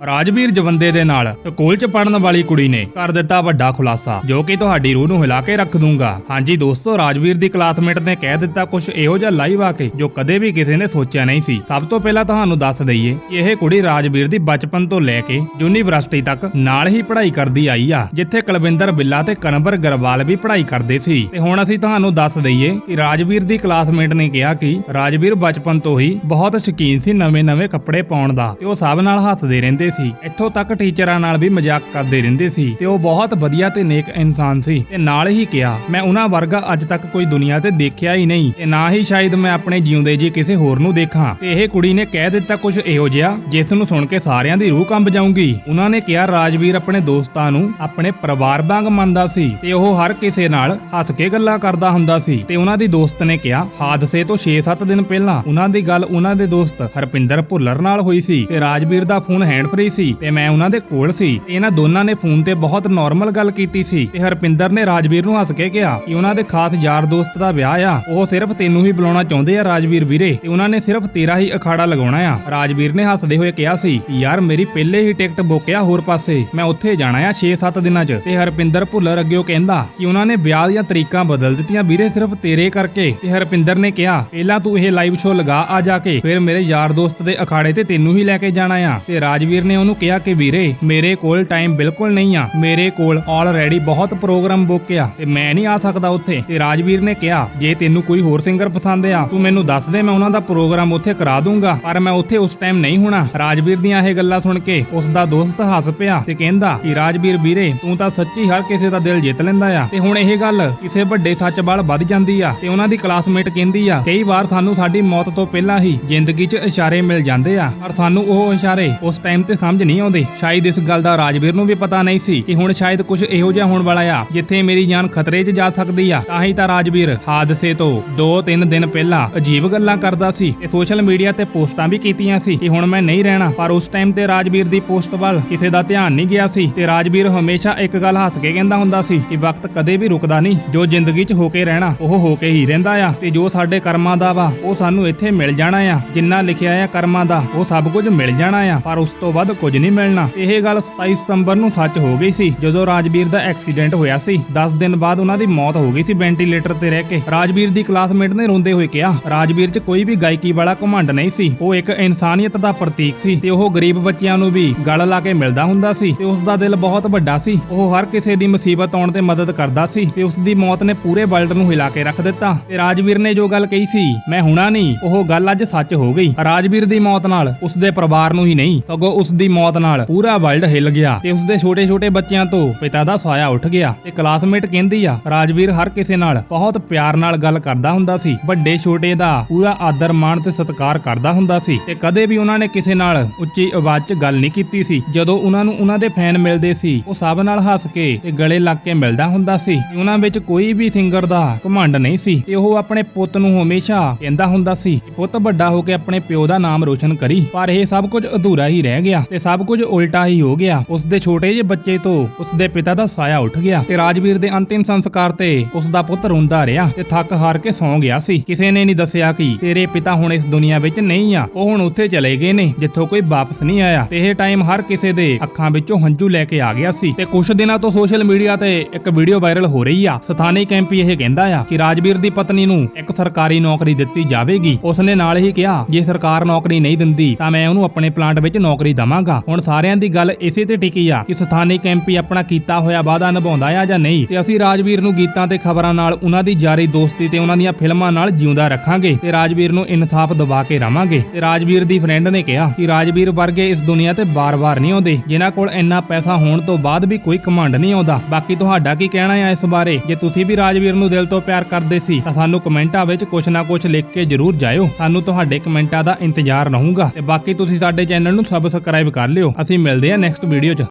ਰਾਜਵੀਰ ਜਵੰਦੇ ਦੇ ਨਾਲ ਸਕੂਲ 'ਚ ਪੜਨ ਵਾਲੀ ਕੁੜੀ ਨੇ ਕਰ ਦਿੱਤਾ ਵੱਡਾ ਖੁਲਾਸਾ, ਜੋ ਕਿ ਤੁਹਾਡੀ ਰੂਹ ਨੂੰ ਹਿਲਾ ਕੇ ਰੱਖ ਦੂੰਗਾ। ਹਾਂਜੀ ਦੋਸਤੋ, ਰਾਜਵੀਰ ਦੀ ਕਲਾਸਮੇਟ ਨੇ ਕਹਿ ਦਿੱਤਾ ਕੁਝ ਇਹੋ ਜਿਹਾ ਲਾਈਵ ਆ ਕੇ ਜੋ ਕਦੇ ਵੀ ਕਿਸੇ ਨੇ ਸੋਚਿਆ ਨਹੀਂ ਸੀ। ਸਭ ਤੋਂ ਪਹਿਲਾਂ ਤੁਹਾਨੂੰ ਦੱਸ ਦਈਏ ਕਿ ਇਹ ਕੁੜੀ ਰਾਜਵੀਰ ਦੀ ਬਚਪਨ ਤੋਂ ਲੈ ਕੇ ਯੂਨੀਵਰਸਿਟੀ ਤੱਕ ਨਾਲ ਹੀ ਪੜ੍ਹਾਈ ਕਰਦੀ ਆਈ ਆ, ਜਿੱਥੇ ਕੁਲਵਿੰਦਰ ਬਿੱਲਾ ਤੇ ਕਨਵਰ ਗਰਵਾਲ ਵੀ ਪੜ੍ਹਾਈ ਕਰਦੇ ਸੀ। ਤੇ ਹੁਣ ਅਸੀਂ ਤੁਹਾਨੂੰ ਦੱਸ ਦਈਏ ਕਿ ਰਾਜਵੀਰ ਦੀ ਕਲਾਸਮੇਟ ਨੇ ਕਿਹਾ ਕਿ ਰਾਜਵੀਰ ਬਚਪਨ ਤੋਂ ਹੀ ਬਹੁਤ ਸ਼ੌਕੀਨ ਸੀ ਨਵੇਂ-ਨਵੇਂ ਕੱਪੜੇ ਪਾਉਣ ਦਾ, ਤੇ ਉਹ ਸਭ ਨਾਲ ਹੱਸਦੇ ਰਹਿੰਦੇ ਸੀ। ਇੱਥੋਂ ਤੱਕ ਟੀਚਰਾਂ ਨਾਲ ਵੀ ਮਜ਼ਾਕ ਕਰਦੇ ਰਹਿੰਦੇ ਸੀ ਤੇ ਉਹ ਬਹੁਤ ਵਧੀਆ ਤੇ ਨੇਕ ਇਨਸਾਨ ਸੀ। ਤੇ ਨਾਲ ਹੀ ਕਿਹਾ, ਮੈਂ ਉਹਨਾਂ ਵਰਗਾ ਅੱਜ ਤੱਕ ਕੋਈ ਦੁਨੀਆ ਤੇ ਦੇਖਿਆ ਹੀ ਨਹੀਂ। ਤੇ ਨਾ ਹੀ ਸ਼ਾਇਦ ਮੈਂ ਆਪਣੇ ਜਿਉਂਦੇ ਜੀ ਕਿਸੇ ਹੋਰ ਨੂੰ ਦੇਖਾਂ। ਤੇ ਇਹ ਕੁੜੀ ਨੇ ਕਹਿ ਦਿੱਤਾ ਕੁਝ ਇਹੋ ਜਿਹਾ, ਜਿਸ ਨੂੰ ਸੁਣ ਕੇ ਸਾਰਿਆਂ ਦੀ ਰੂਹ ਕੰਬ ਜਾਊਗੀ। ਉਹਨਾਂ ਨੇ ਕਿਹਾ, ਰਾਜਵੀਰ ਆਪਣੇ ਦੋਸਤਾਂ ਨੂੰ ਆਪਣੇ ਪਰਿਵਾਰ ਵਾਂਗ ਮੰਨਦਾ ਸੀ ਤੇ ਉਹ ਹਰ ਕਿਸੇ ਨਾਲ ਹੱਸ ਕੇ ਗੱਲਾਂ ਕਰਦਾ ਹੁੰਦਾ ਸੀ। ਤੇ ਉਹਨਾਂ ਦੀ ਦੋਸਤ ਨੇ ਕਿਹਾ, ਹਾਦਸੇ ਤੋਂ 6-7 ਦਿਨ ਪਹਿਲਾਂ ਉਹਨਾਂ ਦੀ ਗੱਲ ਉਹਨਾਂ ਦੇ ਦੋਸਤ ਹਰਪਿੰਦਰ ਭੁੱਲਰ ਨਾਲ ਹੋਈ ਸੀ ਤੇ ਰਾਜਵੀਰ ਦਾ ਫੋਨ ਹੈਂਡ ਫ੍ਰੀ ਸੀ ਤੇ ਮੈਂ ਉਹਨਾਂ ਦੇ ਕੋਲ ਸੀ ਤੇ ਇਹਨਾਂ ਦੋਨਾਂ ਨੇ ਫੋਨ ਤੇ ਬਹੁਤ ਨਾਰਮਲ ਗੱਲ ਕੀਤੀ ਸੀ ਤੇ ਹਰਪਿੰਦਰ ਨੇ ਰਾਜਵੀਰ ਨੂੰ ਹੱਸ ਕੇ ਕਿਹਾ ਕਿ ਉਹਨਾਂ ਦੇ ਖਾਸ ਯਾਰ ਦੋਸਤ ਦਾ ਵਿਆਹ ਆ। ਉਹ ਸਿਰਫ ਤੈਨੂੰ ਹੀ ਬੁਲਾਉਣਾ ਚਾਹੁੰਦੇ ਆ ਰਾਜਵੀਰ ਵੀਰੇ ਤੇ ਉਹਨਾਂ ਨੇ ਸਿਰਫ ਤੇਰਾ ਹੀ ਅਖਾੜਾ ਲਗਾਉਣਾ ਆ। ਰਾਜਵੀਰ ਨੇ ਹੱਸਦੇ ਹੋਏ ਕਿਹਾ ਸੀ ਯਾਰ ਮੇਰੀ ਪਹਿਲੇ ਹੀ ਟਿਕਟ ਬੁੱਕ ਆ ਹੋਰ ਪਾਸੇ, ਮੈਂ ਉੱਥੇ ਜਾਣਾ ਆ 6-7 ਦਿਨਾਂ 'ਚ। ਤੇ ਹਰਪਿੰਦਰ ਭੁੱਲਰ ਅੱਗੇ ਉਹ ਕਹਿੰਦਾ ਕਿ ਉਹਨਾਂ ਨੇ ਵਿਆਹ ਦੀਆਂ ਤਰੀਕਾਂ ਬਦਲ ਦਿੱਤੀਆਂ ਵੀਰੇ ਸਿਰਫ ਤੇਰੇ ਕਰਕੇ। ਤੇ ਹਰਪਿੰਦਰ ਨੇ ਕਿਹਾ, ਪਹਿਲਾਂ ਤੂੰ ਇਹ ਲਾਈਵ ਸ਼ੋਅ ਲਗਾ ਆ ਜਾ ਕੇ, ਫਿਰ ਮੇਰੇ ਯਾਰ ਦੋਸਤ ਦੇ ਅਖਾੜੇ ਤੇ ਤੈਨੂੰ ਹੀ ਲੈ ਕੇ ਜਾਣਾ ਆ। ਤੇ ਰਾਜਵੀਰ ਨੇ ਉਹਨੂੰ ਕਿਹਾ ਕਿ ਵੀਰੇ, ਮੇਰੇ ਕੋਲ ਟਾਈਮ ਬਿਲਕੁਲ ਨਹੀਂ ਆ। ਮੇਰੇ ਕੋਲ ਆਲਰੇਡੀ ਬਹੁਤ ਪ੍ਰੋਗਰਾਮ ਬੁੱਕ ਆ ਤੇ ਮੈਂ ਨਹੀਂ ਆ ਸਕਦਾ ਉੱਥੇ। ਤੇ ਰਾਜਵੀਰ ਨੇ ਕਿਹਾ, ਜੇ ਤੈਨੂੰ ਕੋਈ ਹੋਰ ਸਿੰਗਰ ਪਸੰਦ ਆ, ਤੂੰ ਮੈਨੂੰ ਦੱਸ ਦੇ, ਮੈਂ ਉਹਨਾਂ ਦਾ ਪ੍ਰੋਗਰਾਮ ਉੱਥੇ ਕਰਾ ਦੂੰਗਾ। ਪਰ ਮੈਂ ਉੱਥੇ ਉਸ ਟਾਈਮ ਨਹੀਂ ਹੋਣਾ। ਰਾਜਵੀਰ ਦੀਆਂ ਇਹ ਗੱਲਾਂ ਸੁਣ ਕੇ ਉਸ ਦਾ ਦੋਸਤ ਹੱਸ ਪਿਆ ਤੇ ਕਹਿੰਦਾ ਕਿ ਰਾਜਵੀਰ, ਵੀਰੇ, ਤੂੰ ਤਾਂ ਸੱਚੀ ਹਰ ਕਿਸੇ ਦਾ ਦਿਲ ਜਿੱਤ ਲੈਂਦਾ ਆ। ਤੇ ਹੁਣ ਇਹ ਗੱਲ ਕਿਸੇ ਵੱਡੇ ਸੱਚ ਵੱਲ ਵੱਧ ਜਾਂਦੀ ਆ ਤੇ ਉਹਨਾਂ ਦੀ ਕਲਾਸਮੇਟ ਕਹਿੰਦੀ ਆ, ਕਈ ਵਾਰ ਸਾਨੂੰ ਸਾਡੀ ਮੌਤ ਤੋਂ ਪਹਿਲਾਂ ਹੀ ਜ਼ਿੰਦਗੀ 'ਚ ਇਸ਼ਾਰੇ ਮਿਲ ਜਾਂਦੇ ਆ। ਪਰ ਸਾਨੂੰ ਉਹ ਇਸ਼ਾਰੇ ਉਸ ਟਾਈਮ ਤੇ ਸਮਝ ਨਹੀਂ ਆਉਂਦੇ। ਸ਼ਾਇਦ ਇਸ ਗੱਲ ਦਾ ਰਾਜਵੀਰ ਨੂੰ ਵੀ ਪਤਾ ਨਹੀਂ ਸੀ ਕਿ ਹੁਣ ਸ਼ਾਇਦ ਕੁਝ ਇਹੋ ਜਿਹਾ ਹੋਣ ਵਾਲਾ ਆ, ਜਿੱਥੇ ਮੇਰੀ ਜਾਨ ਖਤਰੇ 'ਚ ਜਾ ਸਕਦੀ ਆ। ਤਾਂ ਹੀ ਤਾਂ ਰਾਜਵੀਰ ਹਾਦਸੇ ਤੋਂ 2-3 ਦਿਨ ਪਹਿਲਾਂ ਅਜੀਬ ਗੱਲਾਂ ਕਰਦਾ ਸੀ ਤੇ ਸੋਸ਼ਲ ਮੀਡੀਆ ਤੇ ਪੋਸਟਾਂ ਵੀ ਕੀਤੀਆਂ ਸੀ ਕਿ ਹੁਣ ਮੈਂ ਨਹੀਂ ਰਹਿਣਾ। ਪਰ ਉਸ ਟਾਈਮ ਤੇ ਰਾਜਵੀਰ ਦੀ ਪੋਸਟ ਵੱਲ ਕਿਸੇ ਦਾ ਧਿਆਨ ਨਹੀਂ ਗਿਆ ਸੀ ਤੇ ਰਾਜਵੀਰ ਹਮੇਸ਼ਾ ਇੱਕ ਗੱਲ ਹੱਸ ਕੇ ਕਹਿੰਦਾ ਹੁੰਦਾ ਸੀ ਕਿ ਵਕਤ ਕਦੇ ਵੀ ਰੁਕਦਾ ਨਹੀਂ। ਜੋ ਜ਼ਿੰਦਗੀ 'ਚ ਹੋ ਕੇ ਰਹਿਣਾ, ਉਹ ਹੋ ਕੇ ਹੀ ਰਹਿੰਦਾ ਆ ਤੇ ਜੋ ਸਾਡੇ ਕਰਮਾਂ ਦਾ ਵਾ, ਉਹ ਸਾਨੂੰ ਇੱਥੇ ਮਿਲ ਜਾਣਾ ਆ। ਜਿੰਨਾ ਲਿਖਿਆ ਆ ਕਰਮਾਂ ਦਾ, ਉਹ ਸਭ ਕੁਝ ਮਿਲ ਜਾਣਾ ਆ। ਪਰ ਉਸ ਤੋਂ ਵੱਧ ਕੁਝ ਨਹੀਂ ਮਿਲਣਾ। ਇਹ ਗੱਲ 27 ਸਤੰਬਰ ਨੂੰ ਸੱਚ ਹੋ ਗਈ ਸੀ। ਜਦੋਂ ਰਾਜਵੀਰ ਦਾ ਐਕਸੀਡੈਂਟ ਹੋਇਆ ਸੀ 10 ਦਿਨ ਬਾਅਦ ਉਹਨਾਂ ਦੀ ਮੌਤ ਹੋ ਗਈ ਸੀ ਵੈਂਟੀਲੇਟਰ ਤੇ ਰਹਿ ਕੇ। ਰਾਜਵੀਰ ਦੀ ਕਲਾਸਮੇਟ ਨੇ ਰੋਂਦੇ ਹੋਏ ਕਿਹਾ, ਰਾਜਵੀਰ 'ਚ ਕੋਈ ਵੀ ਗਾਇਕੀ ਵਾਲਾ ਘਮੰਡ ਨਹੀਂ ਸੀ। ਉਹ ਇੱਕ ਇਨਸਾਨੀਅਤ ਦਾ ਪ੍ਰਤੀਕ ਸੀ ਤੇ ਉਹ ਗਰੀਬ ਬੱਚਿਆਂ ਨੂੰ ਵੀ ਗਲ ਲਾ ਕੇ ਮਿਲਦਾ ਹੁੰਦਾ ਸੀ ਤੇ ਉਸ ਦਾ ਦਿਲ ਬਹੁਤ ਵੱਡਾ ਸੀ। ਉਹ ਹਰ ਕਿਸੇ ਦੀ ਮੁਸੀਬਤ ਆਉਣ ਤੇ ਮਦਦ ਕਰਦਾ ਸੀ ਤੇ ਉਸ ਦੀ ਮੌਤ ਨੇ ਪੂਰੇ ਵਰਲਡ ਨੂੰ ਹਿਲਾ ਕੇ ਰੱਖ ਦਿੱਤਾ। ਤੇ ਰਾਜਵੀਰ ਨੇ ਜੋ ਗੱਲ ਕਹੀ ਸੀ, ਮੈਂ ਹੁਣਾ ਨਹੀਂ, ਉਹ ਗੱਲ ਅੱਜ ਸੱਚ ਹੋ ਗਈ। ਰਾਜਵੀਰ ਦੀ ਮੌਤ ਨਾਲ ਉਸ ਦੇ ਪਰਿਵਾਰ ਨੂੰ ਹੀ ਨਹੀਂ, ਸਗੋਂ ਉਸ ਦੀ ਮੌਤ ਨਾਲ ਪੂਰਾ ਵਰਲਡ ਹਿੱਲ ਗਿਆ ਤੇ ਉਸ ਦੇ ਛੋਟੇ-ਛੋਟੇ ਬੱਚਿਆਂ ਤੋਂ ਪਿਤਾ ਦਾ ਸਾਇਆ ਉੱਠ ਗਿਆ ਤੇ ਕਲਾਸਮੇਟ ਕਹਿੰਦੀ ਆ, ਰਾਜਵੀਰ ਹਰ ਕਿਸੇ ਨਾਲ ਬਹੁਤ ਪਿਆਰ ਨਾਲ ਗੱਲ ਕਰਦਾ ਹੁੰਦਾ ਸੀ, ਵੱਡੇ ਛੋਟੇ ਦਾ ਪੂਰਾ ਆਦਰ, ਮਾਣ ਤੇ ਸਤਿਕਾਰ ਕਰਦਾ ਹੁੰਦਾ ਸੀ ਤੇ ਕਦੇ ਵੀ ਉਹਨਾਂ ਨੇ ਕਿਸੇ ਨਾਲ ਉੱਚੀ ਆਵਾਜ਼ 'ਚ ਗੱਲ ਨਹੀਂ ਕੀਤੀ ਸੀ। ਜਦੋਂ ਉਹਨਾਂ ਨੂੰ ਉਹਨਾਂ ਦੇ ਫੈਨ ਮਿਲਦੇ ਸੀ, ਉਹ ਸਭ ਨਾਲ ਹੱਸ ਕੇ ਤੇ ਗਲੇ ਲੱਗ ਕੇ ਮਿਲਦਾ ਹੁੰਦਾ ਸੀ। ਉਹਨਾਂ ਵਿੱਚ ਕੋਈ ਵੀ ਸਿੰਗਰ ਦਾ ਘਮੰਡ ਨਹੀਂ ਸੀ ਤੇ ਉਹ ਆਪਣੇ ਪੁੱਤ ਨੂੰ ਹਮੇਸ਼ਾ ਕਹਿੰਦਾ ਹੁੰਦਾ ਸੀ ਪੁੱਤ ਵੱਡਾ ਹੋ ਕੇ ਆਪਣੇ ਪਿਓ ਦਾ ਨਾਮ ਰੋਸ਼ਨ ਕਰੀ, ਪਰ ਇਹ ਸਭ ਕੁਝ ਅਧੂਰਾ ਹੀ ਰਹਿ ਗਿਆ। ਤੇ ਸਭ ਕੁਝ ਉਲਟਾ ਹੀ ਹੋ ਗਿਆ। ਉਸ ਦੇ ਛੋਟੇ ਜਿਹੇ ਬੱਚੇ ਤੋਂ ਉਸ ਦੇ ਪਿਤਾ ਦਾ ਸਾਇਆ ਉੱਠ ਗਿਆ ਤੇ ਰਾਜਵੀਰ ਦੇ ਅੰਤਿਮ ਸੰਸਕਾਰ ਤੇ ਉਸ ਦਾ ਪੁੱਤ ਰੋਂਦਾ ਰਿਹਾ ਤੇ ਥੱਕ ਹਾਰ ਕੇ ਸੌਂ ਗਿਆ ਸੀ। ਕਿਸੇ ਨੇ ਨਹੀਂ ਦੱਸਿਆ ਕਿ ਤੇਰੇ ਪਿਤਾ ਹੁਣ ਇਸ ਦੁਨੀਆ ਵਿੱਚ ਨਹੀਂ ਆ। ਉਹ ਹੁਣ ਉੱਥੇ ਚਲੇ ਗਏ ਨੇ, ਜਿੱਥੋਂ ਕੋਈ ਵਾਪਸ ਨਹੀਂ ਆਇਆ। ਤੇ ਇਹ ਟਾਈਮ ਹਰ ਕਿਸੇ ਦੇ ਅੱਖਾਂ ਵਿੱਚੋਂ ਹੰਝੂ ਲੈ ਕੇ ਆ ਗਿਆ ਸੀ। ਤੇ ਕੁਝ ਦਿਨਾਂ ਤੋਂ ਸੋਸ਼ਲ ਮੀਡੀਆ ਤੇ ਇੱਕ ਵੀਡੀਓ ਵਾਇਰਲ ਹੋ ਰਹੀ ਆ। ਸਥਾਨੀ ਕੈਂਪੀ ਇਹ ਕਹਿੰਦਾ ਆ ਕਿ ਰਾਜਵੀਰ ਦੀ ਪਤਨੀ ਨੂੰ ਇੱਕ ਸਰਕਾਰੀ ਨੌਕਰੀ ਦਿੱਤੀ ਜਾਵੇਗੀ। ਉਸਨੇ ਨਾਲ ਹੀ ਕਿਹਾ, ਜੇ ਸਰਕਾਰ ਨੌਕਰੀ ਨਹੀਂ ਦਿੰਦੀ ਤਾਂ ਮੈਂ ਉਹਨੂੰ ਆਪਣੇ ਪਲਾਂਟ ਵਿੱਚ ਨੌਕਰੀ ਦਵਾਂਗਾ ਹੁਣ ਸਾਰਿਆਂ ਦੀ ਗੱਲ ਇਸੇ ਤੇ ਟਿਕੀ ਆ ਕਿ ਸਥਾਨਕ ਕੈਂਪੀ ਆਪਣਾ ਕੀਤਾ ਹੋਇਆ ਵਾਅਦਾ ਨਿਭਾਉਂਦਾ ਆ ਜਾਂ ਨਹੀਂ। ਤੇ ਅਸੀਂ ਰਾਜਵੀਰ ਨੂੰ ਗੀਤਾਂ ਤੇ ਖਬਰਾਂ ਨਾਲ, ਉਹਨਾਂ ਦੀ ਜਾਰੀ ਦੋਸਤੀ ਤੇ ਉਹਨਾਂ ਦੀਆਂ ਫਿਲਮਾਂ ਨਾਲ ਜਿਉਂਦਾ ਰੱਖਾਂਗੇ ਤੇ ਰਾਜਵੀਰ ਨੂੰ ਇਨਸਾਫ ਦਿਵਾ ਕੇ ਰਵਾਂਗੇ। ਤੇ ਰਾਜਵੀਰ ਦੀ ਫਰੈਂਡ ਨੇ ਕਿਹਾ ਕਿ ਰਾਜਵੀਰ ਵਰਗੇ ਇਸ ਦੁਨੀਆ ਤੇ ਬਾਰ-ਬਾਰ ਨਹੀਂ ਆਉਂਦੇ, ਜਿਨ੍ਹਾਂ ਕੋਲ ਇੰਨਾ ਪੈਸਾ ਹੋਣ ਤੋਂ ਬਾਅਦ ਵੀ ਕੋਈ ਕਮਾਂਡ ਨਹੀਂ ਆਉਂਦਾ। ਬਾਕੀ ਤੁਹਾਡਾ ਕੀ ਕਹਿਣਾ ਹੈ ਇਸ ਬਾਰੇ? ਜੇ ਤੁਸੀਂ ਵੀ ਰਾਜਵੀਰ ਨੂੰ ਦਿਲ ਤੋਂ ਪਿਆਰ ਕਰਦੇ ਸੀ, ਤਾਂ ਸਾਨੂੰ ਕਮੈਂਟਾਂ ਵਿੱਚ ਕੁਝ ਨਾ ਕੁਝ ਲਿਖ ਕੇ ਜਰੂਰ ਜਾਇਓ। ਸਾਨੂੰ ਤੁਹਾਡੇ ਕਮੈਂਟਾਂ ਦਾ ਇੰਤਜ਼ਾਰ ਰਹੂਗਾ। ਤੇ ਬਾਕੀ ਤੁਸੀਂ ਸਾਡੇ ਚੈਨਲ ਨੂੰ ਸਬਸਕ੍ਰਾਈਬ ਸਬਸਕ੍ਰਾਈਬ ਕਰ ਲਿਓ। ਅਸੀਂ ਮਿਲਦੇ ਹਾਂ ਨੈਕਸਟ ਵੀਡੀਓ 'ਚ।